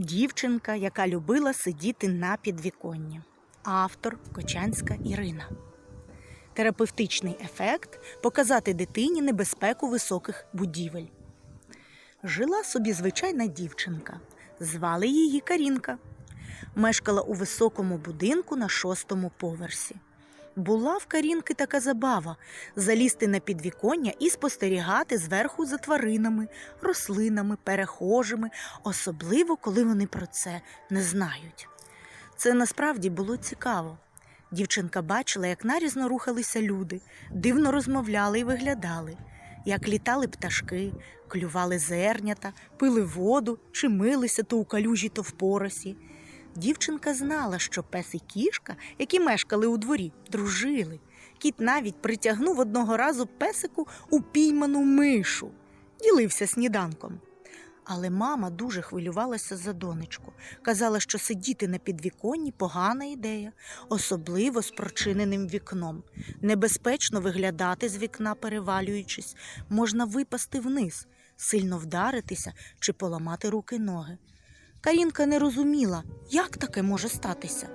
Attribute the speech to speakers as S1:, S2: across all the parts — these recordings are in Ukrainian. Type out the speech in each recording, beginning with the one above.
S1: Дівчинка, яка любила сидіти на підвіконні. Автор Кочанська Ірина. Терапевтичний ефект показати дитині небезпеку високих будівель. Жила собі звичайна дівчинка. Звали її Карінка. Мешкала у високому будинку на шостому поверсі. Була в Карінки така забава залізти на підвіконня і спостерігати зверху за тваринами, рослинами, перехожими, особливо коли вони про це не знають. Це насправді було цікаво. Дівчинка бачила, як нарізно рухалися люди, дивно розмовляли і виглядали, як літали пташки, клювали зернята, пили воду чи милися то у калюжі, то в поросі. Дівчинка знала, що пес і кішка, які мешкали у дворі, дружили. Кіт навіть притягнув одного разу песику упійману мишу, ділився сніданком. Але мама дуже хвилювалася за донечку. Казала, що сидіти на підвіконні погана ідея, особливо з прочиненим вікном. Небезпечно виглядати з вікна, перевалюючись, можна випасти вниз, сильно вдаритися чи поламати руки ноги. Карінка не розуміла, як таке може статися.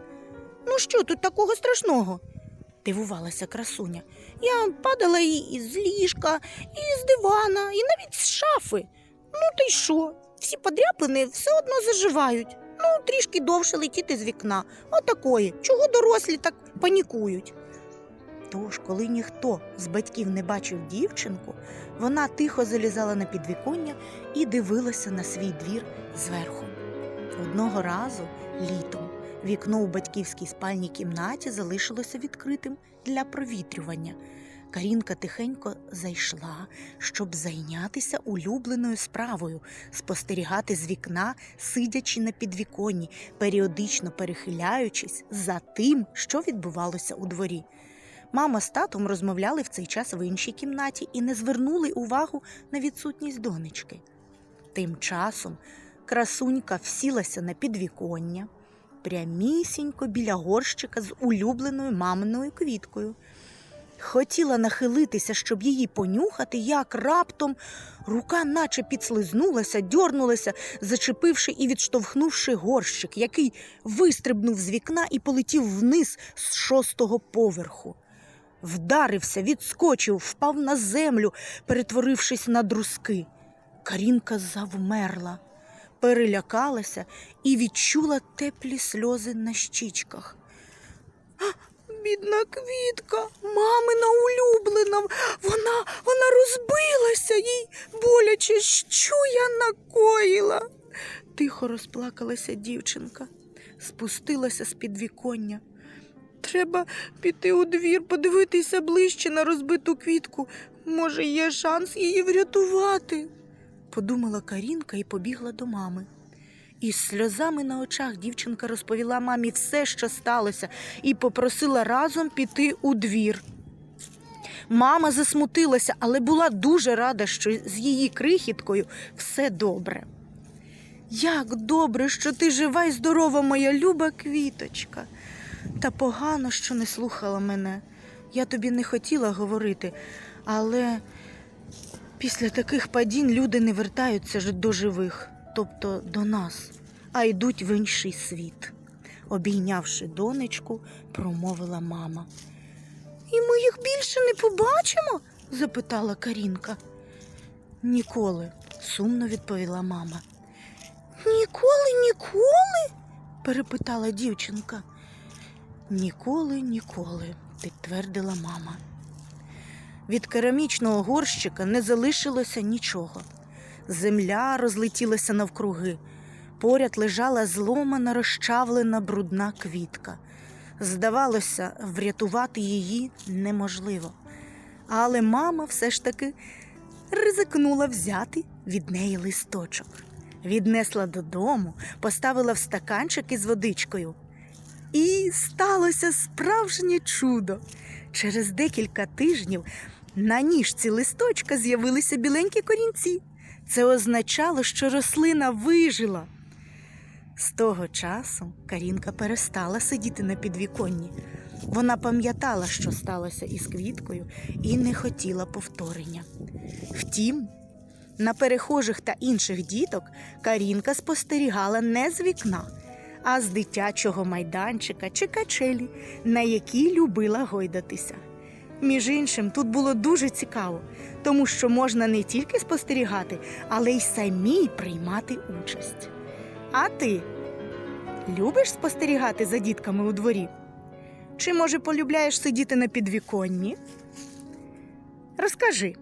S1: Ну що тут такого страшного? дивувалася красуня. Я падала і із ліжка, і з дивана, і навіть з шафи. Ну ти й що? Всі подряпини все одно заживають. Ну, трішки довше летіти з вікна. Отакої. Чого дорослі так панікують? Тож, коли ніхто з батьків не бачив дівчинку, вона тихо залізала на підвіконня і дивилася на свій двір зверху. Одного разу літом вікно у батьківській спальній кімнаті залишилося відкритим для провітрювання. Карінка тихенько зайшла, щоб зайнятися улюбленою справою, спостерігати з вікна, сидячи на підвіконні, періодично перехиляючись за тим, що відбувалося у дворі. Мама з татом розмовляли в цей час в іншій кімнаті і не звернули увагу на відсутність донечки. Тим часом красунька всілася на підвіконня, прямісінько біля горщика з улюбленою маминою квіткою. Хотіла нахилитися, щоб її понюхати, як раптом рука наче підслизнулася, дьорнулася, зачепивши і відштовхнувши горщик, який вистрибнув з вікна і полетів вниз з шостого поверху. Вдарився, відскочив, впав на землю, перетворившись на друзки. Карінка завмерла, перелякалася і відчула теплі сльози на щічках. Бідна квітка, мамина улюблена, вона, вона розбилася, їй боляче, що я накоїла. Тихо розплакалася дівчинка, спустилася з підвіконня. Треба піти у двір, подивитися ближче на розбиту квітку. Може, є шанс її врятувати, подумала Карінка і побігла до мами. Із сльозами на очах дівчинка розповіла мамі все, що сталося, і попросила разом піти у двір. Мама засмутилася, але була дуже рада, що з її крихіткою все добре. Як добре, що ти жива і здорова, моя люба квіточка. Та погано, що не слухала мене. Я тобі не хотіла говорити, але після таких падінь люди не вертаються ж до живих, тобто до нас, а йдуть в інший світ. Обійнявши донечку, промовила мама. І ми їх більше не побачимо? запитала Карінка. Ніколи, сумно відповіла мама. Ніколи, ніколи? перепитала дівчинка. Ніколи, ніколи, підтвердила мама. Від керамічного горщика не залишилося нічого. Земля розлетілася навкруги. Поряд лежала зломана, розчавлена брудна квітка. Здавалося, врятувати її неможливо. Але мама все ж таки ризикнула взяти від неї листочок. Віднесла додому, поставила в стаканчик із водичкою. І сталося справжнє чудо. Через декілька тижнів на ніжці листочка з'явилися біленькі корінці. Це означало, що рослина вижила. З того часу Карінка перестала сидіти на підвіконні. Вона пам'ятала, що сталося із квіткою, і не хотіла повторення. Втім, На перехожих та інших діток Карінка спостерігала не з вікна, а з дитячого майданчика чи качелі, на якій любила гойдатися. Між іншим, тут було дуже цікаво, тому що можна не тільки спостерігати, але й самій приймати участь. А ти любиш спостерігати за дітками у дворі? Чи, може, полюбляєш сидіти на підвіконні? Розкажи,